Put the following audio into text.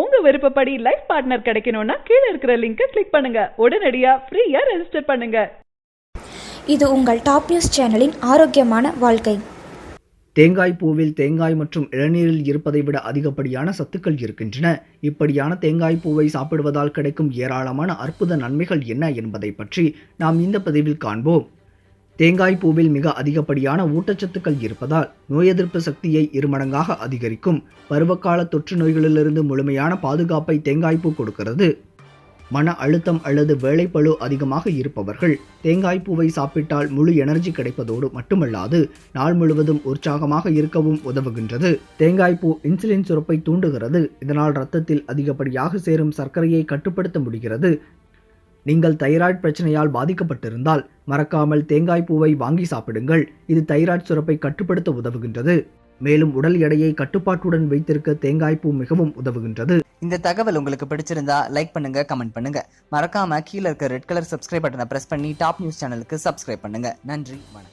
உங்க விருப்பப்படி life partner கிடைக்கணும்னா கீழே இருக்கிற லிங்கை கிளிக் பண்ணுங்க. உடனடியா ஃப்ரீயா ரெஜிஸ்டர் பண்ணுங்க. இது உங்கள் டாப் நியூஸ் சேனலின் ஆரோக்கியமான வாழ்க்கை. தேங்காய் பூவில் தேங்காய் மற்றும் இளநீரில் இருப்பதை விட அதிகப்படியான சத்துக்கள் இருக்கின்றன. இப்படியான தேங்காய் பூவை சாப்பிடுவதால் கிடைக்கும் ஏராளமான அற்புத நன்மைகள் என்ன என்பதை பற்றி நாம் இந்த பதிவில் காண்போம். தேங்காய் பூவில் மிக அதிகப்படியான ஊட்டச்சத்துக்கள் இருப்பதால் நோய் எதிர்ப்பு சக்தியை இருமடங்காக அதிகரிக்கும். பருவகால தொற்று நோய்களிலிருந்து முழுமையான பாதுகாப்பை தேங்காய் பூ கொடுக்கிறது. மன அழுத்தம் அல்லது வேலைப்பளு அதிகமாக இருப்பவர்கள் தேங்காய் பூவை சாப்பிட்டால் முழு எனர்ஜி கிடைப்பதோடு மட்டுமல்லாது நாள் முழுவதும் உற்சாகமாக இருக்கவும் உதவுகின்றது. தேங்காய் பூ இன்சுலின் சுரப்பை தூண்டுகிறது. இதனால் இரத்தத்தில் அதிகப்படியாக சேரும் சர்க்கரையை கட்டுப்படுத்த முடிகிறது. நீங்கள் தைராய்டு பிரச்சனையால் பாதிக்கப்பட்டிருந்தால் மறக்காமல் தேங்காய் பூவை வாங்கி சாப்பிடுங்கள். இது தைராய்டு சுரப்பை கட்டுப்படுத்த உதவுகின்றது. மேலும் உடல் எடையை கட்டுப்பாட்டுடன் வைத்திருக்க தேங்காய் பூ மிகவும் உதவுகின்றது. இந்த தகவல் உங்களுக்கு பிடிச்சிருந்தா லைக் பண்ணுங்க கமெண்ட் பண்ணுங்க. மறக்காம கீழே இருக்க ரெட் கலர் சப்ஸ்கிரைப் பட்டனை பிரஸ் பண்ணி டாப் நியூஸ் சேனலுக்கு சப்ஸ்கிரைப் பண்ணுங்க. நன்றி வணக்கம்.